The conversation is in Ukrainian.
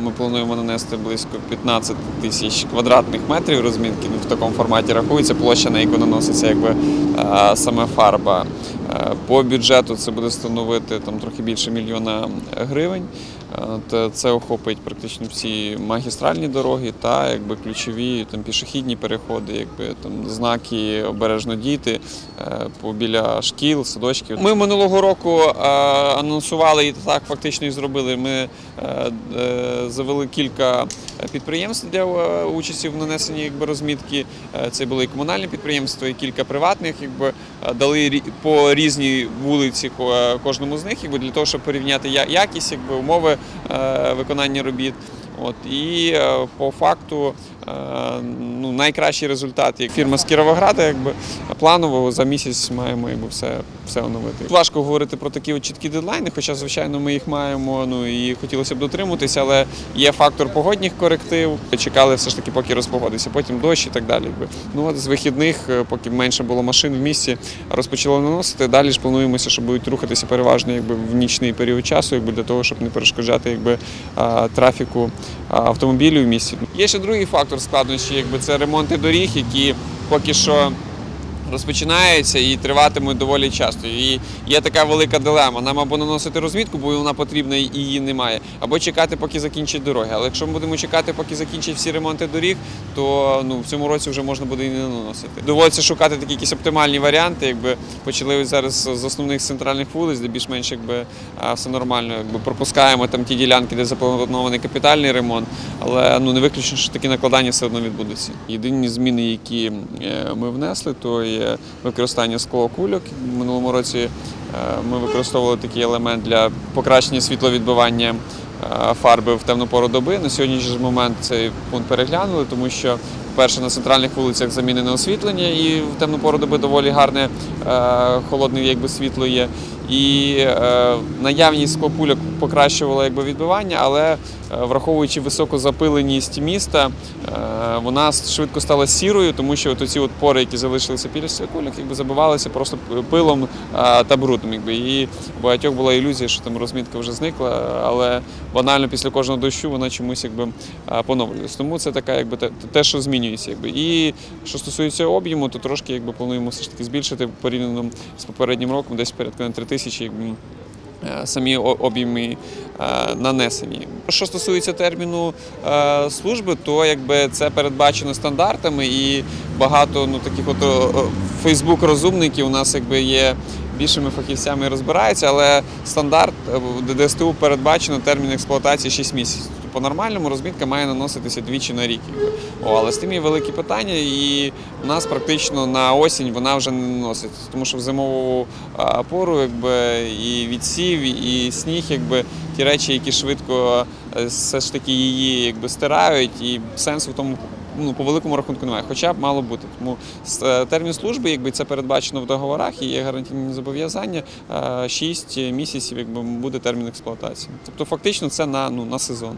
Ми плануємо нанести близько 15 тисяч квадратних метрів розмітки. В такому форматі рахується площа, на яку наноситься якби, саме фарба. По бюджету це буде становити там, трохи більше мільйона гривень. Е, Це охопить практично всі магістральні дороги та якби, ключові там, пішохідні переходи, якби, там, знаки обережно діти е, біля шкіл, садочків. Ми минулого року е, анонсували і так фактично і зробили. Ми завели кілька підприємств для участі в нанесенні якби, розмітки. Це були і комунальні підприємства, і кілька приватних. Якби, дали по різній вулиці кожному з них, для того, щоб порівняти якість, якби, умови е, виконання робіт. От, і е, по факту е, ну, найкращий результат як фірма з Кіровограда, якби планово за місяць маємо якби, все, все оновити. Важко говорити про такі чіткі дедлайни, хоча, звичайно, ми їх маємо. Ну і хотілося б дотримуватися, але є фактор погодних коректив. Чекали все ж таки, поки розпогодиться, потім дощ і так далі. Якби. Ну от з вихідних, поки менше було машин в місті, розпочало наносити. Далі ж плануємося, що будуть рухатися переважно якби, в нічний період часу, якби, для того, щоб не перешкоджати якби, трафіку автомобілів в місті. Є ще другий фактор складнощі, якби це ремонти доріг, які поки що розпочинаються і триватимуть доволі часто. І є така велика дилема. Нам або наносити розмітку, бо вона потрібна і її немає, або чекати, поки закінчать дороги. Але якщо ми будемо чекати, поки закінчать всі ремонти доріг, то ну, в цьому році вже можна буде і не наносити. Доводиться шукати такі якісь оптимальні варіанти. Якби почали зараз з основних центральних вулиць, де більш-менш якби все нормально. Якби пропускаємо там ті ділянки, де запланований капітальний ремонт, але ну не виключно, що такі накладання все одно відбудуться. Єдині зміни, які е, ми внесли, то є використання склокульок. В минулому році е, ми використовували такий елемент для покращення світловідбивання е, фарби в темну пору доби. На сьогоднішній момент цей пункт переглянули, тому що перше на центральних вулицях замінене освітлення, і в темну пору доби доволі гарне е, холодне якби, світло є. І е, наявність склопульок покращувала якби, відбивання, але е, враховуючи високу запиленість міста, е, вона швидко стала сірою, тому що от оці от пори, які залишилися після склопульок, якби забивалися просто пилом е, та брудом. Якби. І багатьох була ілюзія, що там розмітка вже зникла, але банально після кожного дощу вона чомусь якби, е, поновлюється. Тому це така, якби, те- що змінюється. Якби. І що стосується об'єму, то трошки якби, плануємо все ж таки збільшити порівняно з попереднім роком, десь порядка на 3 тисячі. Якби, е, Самі об'єми е, нанесені. Що стосується терміну е, служби, то якби це передбачено стандартами, і багато ну таких от Фейсбук розумників у нас якби є більшими фахівцями розбираються, але стандарт ДСТУ передбачено термін експлуатації 6 місяців. По нормальному розмітка має наноситися двічі на рік. О, але з тим є великі питання, і у нас практично на осінь вона вже не наноситься, тому що в зимову пору якби, і відсів, і сніг, якби, ті речі, які швидко е, все ж таки її якби, стирають, і сенсу в тому ну, по великому рахунку немає, хоча б мало бути. Тому е, термін служби, якби це передбачено в договорах і є гарантійні зобов'язання, 6 місяців якби, буде термін експлуатації. Тобто фактично це на, ну, на сезон.